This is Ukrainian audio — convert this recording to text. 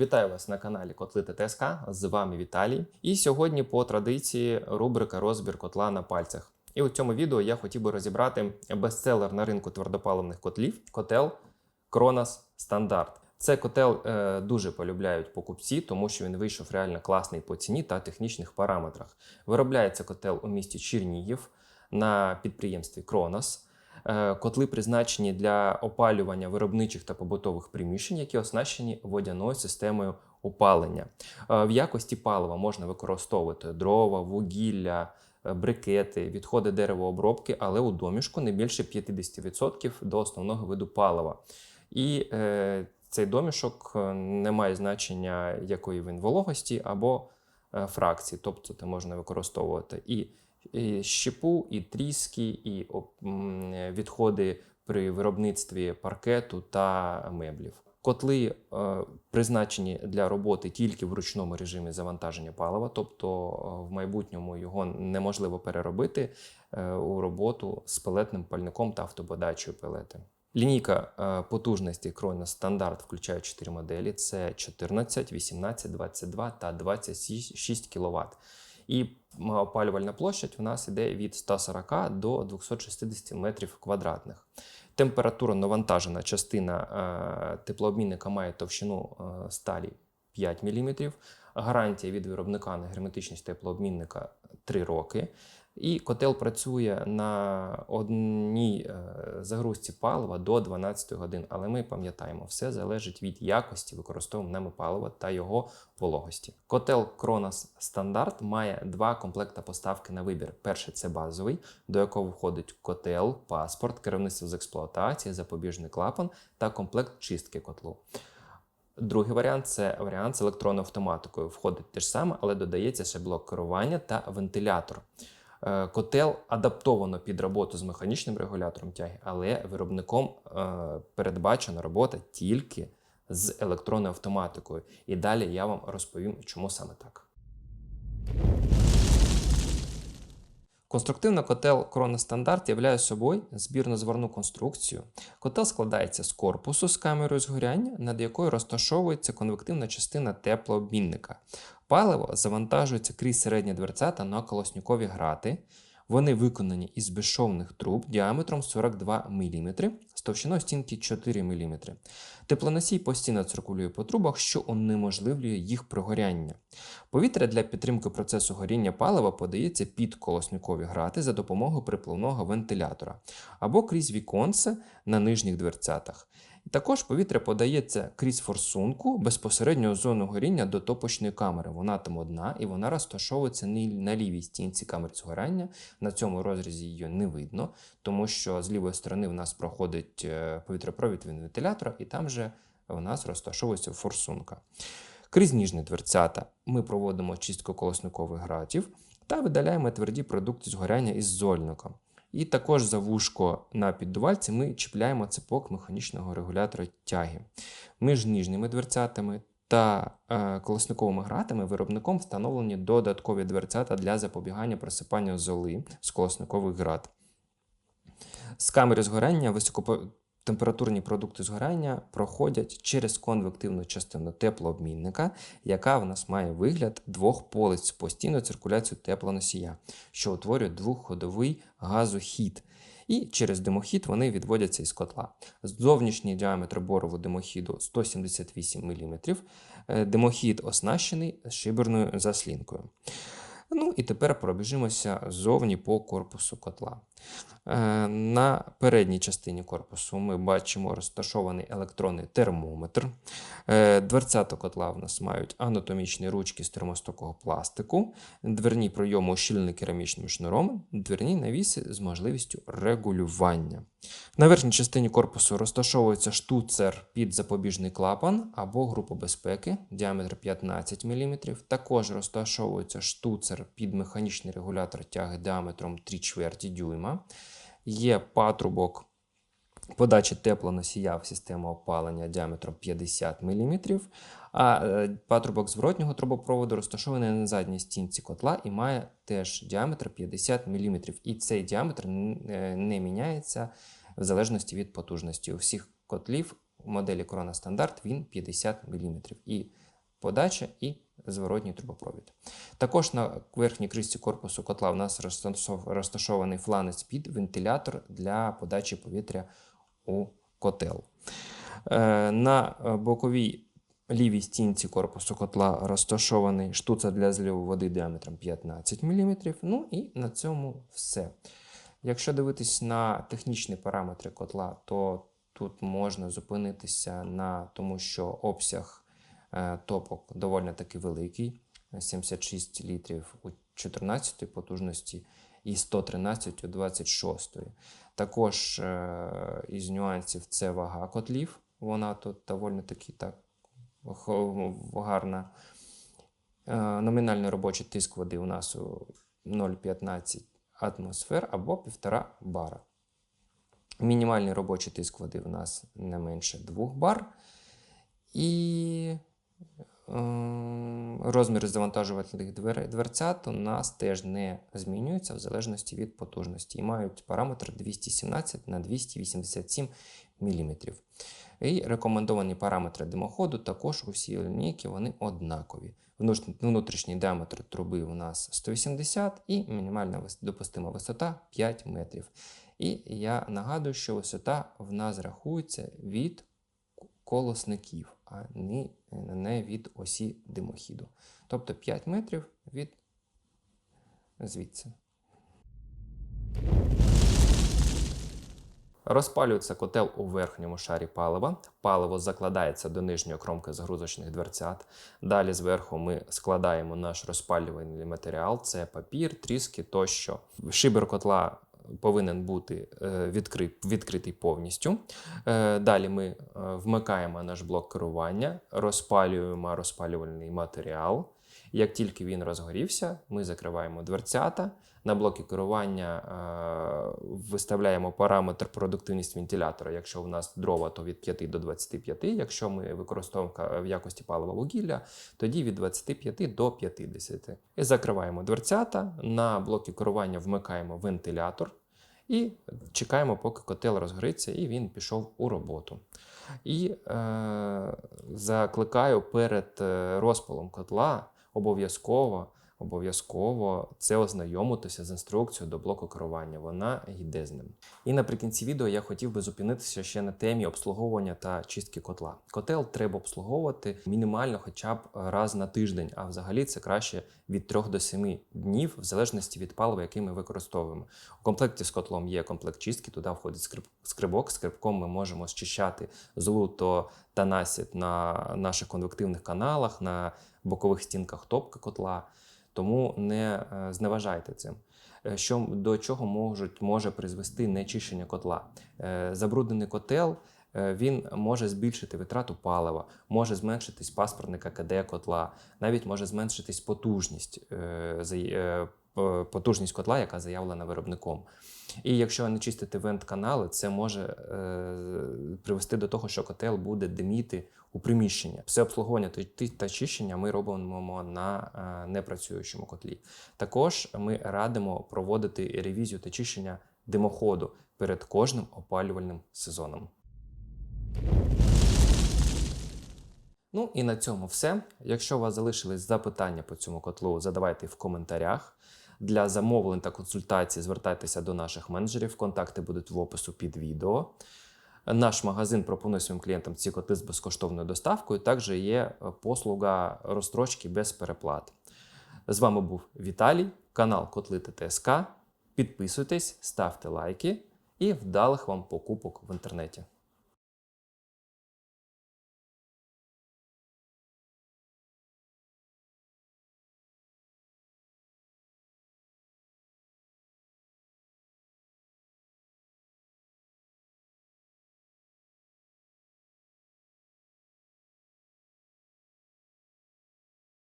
Вітаю вас на каналі Котли ТСК. З вами Віталій. І сьогодні, по традиції, рубрика розбір котла на пальцях. І у цьому відео я хотів би розібрати бестселер на ринку твердопаливних котлів котел Kronos Стандарт. Це котел е, дуже полюбляють покупці, тому що він вийшов реально класний по ціні та технічних параметрах. Виробляється котел у місті Чернігів на підприємстві Kronos. Е, Котли призначені для опалювання виробничих та побутових приміщень, які оснащені водяною системою опалення. Е, В якості палива можна використовувати дрова, вугілля, е, брикети, відходи деревообробки, але у домішку не більше 50% до основного виду палива. І е, цей домішок не має значення, якої він вологості або фракції. Тобто це можна використовувати і щепу, і тріски, і відходи при виробництві паркету та меблів. Котли е, призначені для роботи тільки в ручному режимі завантаження палива, тобто е, в майбутньому його неможливо переробити е, у роботу з пелетним пальником та автоподачею пелети. Лінійка е, потужності Kronos стандарт включає 4 моделі: це 14, 18, 22 та 26 кВт. І опалювальна площадь у нас іде від 140 до 260 метрів квадратних. Температура навантажена частина е, теплообмінника має товщину е, сталі 5 мм. Гарантія від виробника на герметичність теплообмінника 3 роки. І котел працює на одній е, загрузці палива до 12 годин. Але ми пам'ятаємо, все залежить від якості використовуваного нами палива та його вологості. Котел Kronos Стандарт має два комплекти поставки на вибір. Перший це базовий, до якого входить котел, паспорт, керівництво з експлуатації, запобіжний клапан та комплект чистки котлу. Другий варіант це варіант з електронною автоматикою. Входить те ж саме, але додається ще блок керування та вентилятор. Е, Котел адаптовано під роботу з механічним регулятором тяги, але виробником е, передбачена робота тільки з електронною автоматикою. І далі я вам розповім, чому саме так. Конструктивно котел Kronos Стандарт являє собою збірно-зварну конструкцію. Котел складається з корпусу з камерою згоряння, над якою розташовується конвективна частина теплообмінника. Паливо завантажується крізь середні дверцята на колоснюкові грати. Вони виконані із безшовних труб діаметром 42 мм з товщиною стінки 4 мм. Теплоносій постійно циркулює по трубах, що унеможливлює їх прогоряння. Повітря для підтримки процесу горіння палива подається під колоснюкові грати за допомогою припливного вентилятора або крізь віконце на нижніх дверцятах. Також повітря подається крізь форсунку безпосередньо зону горіння до топочної камери. Вона там одна і вона розташовується на лівій стінці камери згорання. На цьому розрізі її не видно, тому що з лівої сторони в нас проходить е, повітряпровід від вентилятора, і там же у нас розташовується форсунка. Крізь ніжні дверцята ми проводимо чистку колосникових гратів та видаляємо тверді продукти згоряння із зольником. І також за вушко на піддувальці ми чіпляємо цепок механічного регулятора тяги. Між ніжніми дверцятами та е, колесниковими гратами виробником встановлені додаткові дверцята для запобігання просипання золи з колосникових грат. З камери згорання високотемпературні продукти згорання проходять через конвективну частину теплообмінника, яка в нас має вигляд двох полиць з постійною циркуляцією теплоносія, що утворює двохходовий газохід. І через димохід вони відводяться із котла. Зовнішній діаметр борову димохіду 178 мм. Е, Димохід оснащений шиберною заслінкою. Ну і тепер пробіжимося ззовні по корпусу котла. Е, На передній частині корпусу ми бачимо розташований електронний термометр. Е, Дверцята котла в нас мають анатомічні ручки з термостокого пластику, дверні пройоми ущільнені керамічним шнуром, дверні навіси з можливістю регулювання. На верхній частині корпусу розташовується штуцер під запобіжний клапан або група безпеки, діаметр 15 мм. Також розташовується штуцер під механічний регулятор тяги діаметром 3 чверті дюйма. Є патрубок подачі теплоносія в систему опалення діаметром 50 мм, а е, патрубок зворотнього трубопроводу розташований на задній стінці котла і має теж діаметр 50 мм. І цей діаметр е, не міняється в залежності від потужності. У всіх котлів моделі Corona Standard він 50 мм. І подача і зворотній трубопровід. Також на верхній кришці корпусу котла у нас розташований фланець під вентилятор для подачі повітря у котел. Е, На е, боковій лівій стінці корпусу котла розташований штуцер для зливу води діаметром 15 мм. Ну і на цьому все. Якщо дивитись на технічні параметри котла, то тут можна зупинитися на тому, що обсяг топок доволі таки великий 76 літрів у 14 потужності і 113 у 26. Також е, із нюансів це вага котлів. Вона тут доволі таки так гарна. Е, Номінальний робочий тиск води у нас у 0,15 атмосфер або 1,5 бара. Мінімальний робочий тиск води у нас не менше 2 бар. І ем, розміри завантажувальних двер- дверцят у нас теж не змінюються в залежності від потужності і мають параметр 217 на 287 мм. І рекомендовані параметри димоходу також у всій лінійки вони однакові. Внутрішній діаметр труби у нас 180 і мінімальна допустима висота 5 метрів. І я нагадую, що висота в нас рахується від колосників, а не, від осі димохіду. Тобто 5 метрів від звідси. Розпалюється котел у верхньому шарі палива. Паливо закладається до нижньої кромки загрузочних дверцят. Далі зверху ми складаємо наш розпалювальний матеріал: це папір, тріски тощо. Шибер котла повинен бути е, відкритий повністю. Е, Далі ми е, вмикаємо наш блок керування, розпалюємо розпалювальний матеріал. Як тільки він розгорівся, ми закриваємо дверцята. На блокі керування е, виставляємо параметр продуктивність вентилятора. Якщо у нас дрова, то від 5 до 25. Якщо ми використовуємо в якості палива вугілля, тоді від 25 до 50. І закриваємо дверцята. На блокі керування вмикаємо вентилятор і чекаємо, поки котел розгориться, і він пішов у роботу. І е, закликаю перед е, розпалом котла обов'язково обов'язково це ознайомитися з інструкцією до блоку керування. Вона йде з ним. І наприкінці відео я хотів би зупинитися ще на темі обслуговування та чистки котла. Котел треба обслуговувати мінімально хоча б раз на тиждень, а взагалі це краще від 3 до 7 днів, в залежності від палива, який ми використовуємо. У комплекті з котлом є комплект чистки, туди входить скрип- скрибок. Скрибком ми можемо зчищати золото та насід на наших конвективних каналах, на бокових стінках топки котла. Тому не е, зневажайте цим. Е, Що до чого можуть може призвести нечищення котла? Е, Забруднений котел. Він може збільшити витрату палива, може зменшитись паспортника КД котла, навіть може зменшитись потужність, потужність котла, яка заявлена виробником. І якщо не чистити вент-канали, це може е, привести до того, що котел буде диміти у приміщенні. Все обслуговування та чищення ми робимо на е, непрацюючому котлі. Також ми радимо проводити ревізію та чищення димоходу перед кожним опалювальним сезоном. Ну і на цьому все. Якщо у вас залишились запитання по цьому котлу, задавайте в коментарях. Для замовлень та консультацій звертайтеся до наших менеджерів. Контакти будуть в опису під відео. Наш магазин пропонує своїм клієнтам ці коти з безкоштовною доставкою. Також є е, послуга розстрочки без переплат. З вами був Віталій, канал Котли ТТСК. Підписуйтесь, ставте лайки і вдалих вам покупок в інтернеті.